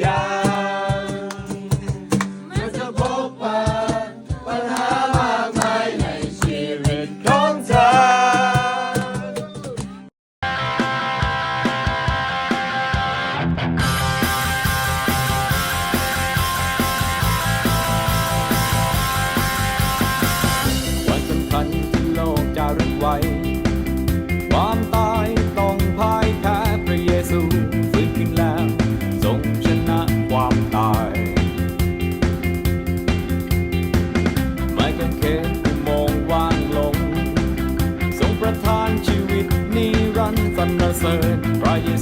อย่จะพบปะปัญหามากมายในชีวิตของเธอ วันสำคัญที่โลกจะรึกไว concern. Prior